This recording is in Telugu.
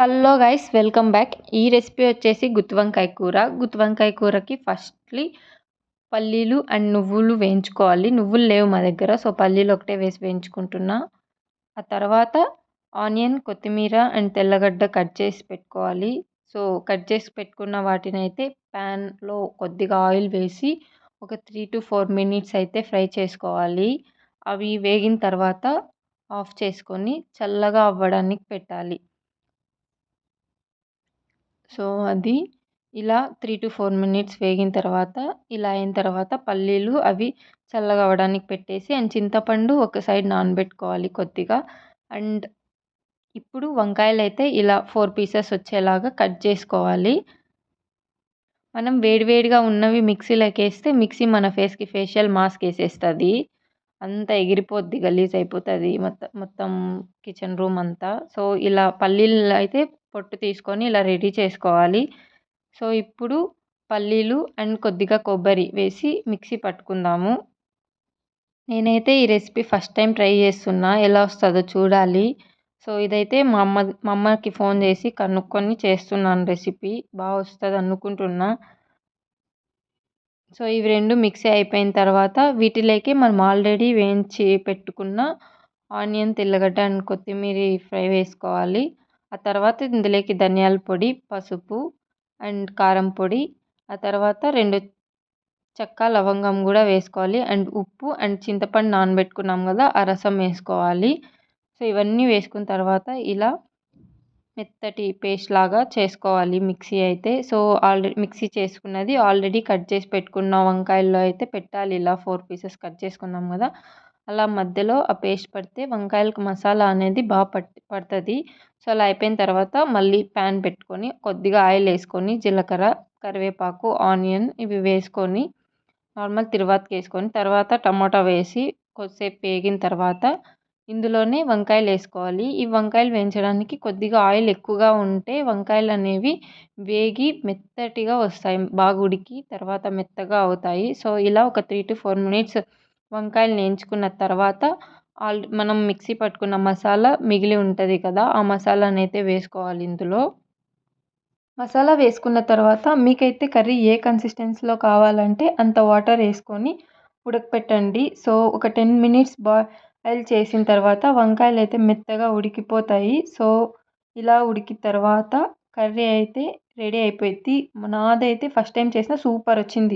Hello guys welcome back. ఈ రెసిపీ వచ్చేసి గుత్తి వంకాయ కూర. గుత్తి వంకాయ కూరకి ఫస్ట్లీ పల్లీలు అండ్ నువ్వులు వేయించుకోవాలి. నువ్వులు లేవు మా దగ్గర సో పల్లీలు ఒకటే వేసి వేయించుకుంటున్నా. ఆ తర్వాత ఆనియన్ కొత్తిమీర అండ్ తెల్లగడ్డ కట్ చేసి పెట్టుకోవాలి. సో కట్ చేసి పెట్టుకున్న వాటిని అయితే ప్యాన్లో కొద్దిగా ఆయిల్ వేసి ఒక త్రీ టు ఫోర్ మినిట్స్ అయితే ఫ్రై చేసుకోవాలి. అవి వేగిన తర్వాత ఆఫ్ చేసుకొని చల్లగా అవ్వడానికి పెట్టాలి. సో అది ఇలా త్రీ టు ఫోర్ మినిట్స్ వేగిన తర్వాత ఇలా అయిన తర్వాత పల్లీలు అవి చల్లగా అవ్వడానికి పెట్టేసి అండ్ చింతపండు ఒక సైడ్ నానబెట్టుకోవాలి కొద్దిగా. అండ్ ఇప్పుడు వంకాయలు అయితే ఇలా ఫోర్ పీసెస్ వచ్చేలాగా కట్ చేసుకోవాలి. మనం వేడివేడిగా ఉన్నవి మిక్సీలోకి వేస్తే మిక్సీ మన ఫేస్కి ఫేషియల్ మాస్క్ వేసేస్తుంది. అంతా ఎగిరిపోద్ది గలీజ్ అయిపోతుంది మొత్తం మొత్తం కిచెన్ రూమ్ అంతా. సో ఇలా పల్లీలు అయితే పొట్టు తీసుకొని ఇలా రెడీ చేసుకోవాలి. సో ఇప్పుడు పల్లీలు అండ్ కొద్దిగా కొబ్బరి వేసి మిక్సీ పట్టుకుందాము. నేనైతే ఈ రెసిపీ ఫస్ట్ టైం ట్రై చేస్తున్నా. ఎలా వస్తుందో చూడాలి. సో ఇదైతే మా అమ్మ మా అమ్మకి ఫోన్ చేసి కనుక్కొని చేస్తున్నాను రెసిపీ. బాగా వస్తుంది అనుకుంటున్నా. సో ఇవి రెండు మిక్సీ అయిపోయిన తర్వాత వీటిలోకి మనం ఆల్రెడీ వేయించి పెట్టుకున్న ఆనియన్ తెల్లగడ్డ అండ్ కొత్తిమీర ఫ్రై వేసుకోవాలి. ఆ తర్వాత ఇందులోకి ధనియాల పొడి పసుపు అండ్ కారం పొడి ఆ తర్వాత రెండు చెక్క లవంగం కూడా వేసుకోవాలి అండ్ ఉప్పు అండ్ చింతపండు నానబెట్టుకున్నాం కదా ఆ రసం వేసుకోవాలి. సో ఇవన్నీ వేసుకున్న తర్వాత ఇలా మెత్తటి పేస్ట్ లాగా చేసుకోవాలి మిక్సీ అయితే. సో ఆల్రెడీ మిక్సీ చేసుకున్నది ఆల్రెడీ కట్ చేసి పెట్టుకున్న వంకాయల్లో అయితే పెట్టాలి. ఇలా ఫోర్ పీసెస్ కట్ చేసుకున్నాం కదా అలా మధ్యలో ఆ పేస్ట్ పడితే వంకాయలకు మసాలా అనేది బాగా పట్టి పడుతుంది. సో అలా అయిపోయిన తర్వాత మళ్ళీ ప్యాన్ పెట్టుకొని కొద్దిగా ఆయిల్ వేసుకొని జీలకర్ర కరివేపాకు ఆనియన్ ఇవి వేసుకొని నార్మల్ తిరువాతకి వేసుకొని తర్వాత టమాటా వేసి కొద్దిసేపు వేగిన తర్వాత ఇందులోనే వంకాయలు వేసుకోవాలి. ఈ వంకాయలు వేయించడానికి కొద్దిగా ఆయిల్ ఎక్కువగా ఉంటే వంకాయలు అనేవి వేగి మెత్తటిగా వస్తాయి. బాగా ఉడికి తర్వాత మెత్తగా అవుతాయి. సో ఇలా ఒక త్రీ టు ఫోర్ మినిట్స్ వంకాయలు వేయించుకున్న తర్వాత ఆల్ మనం మిక్సీ పట్టుకున్న మసాలా మిగిలి ఉంటుంది కదా ఆ మసాలాని అయితే వేసుకోవాలి ఇందులో. మసాలా వేసుకున్న తర్వాత మీకైతే కర్రీ ఏ కన్సిస్టెన్సీలో కావాలంటే అంత వాటర్ వేసుకొని ఉడకపెట్టండి. సో ఒక టెన్ మినిట్స్ బాయిల్ చేసిన తర్వాత వంకాయలు అయితే మెత్తగా ఉడికిపోతాయి. సో ఇలా ఉడికిన తర్వాత కర్రీ అయితే రెడీ అయిపోయింది. నాదైతే ఫస్ట్ టైం చేసిన సూపర్ వచ్చింది.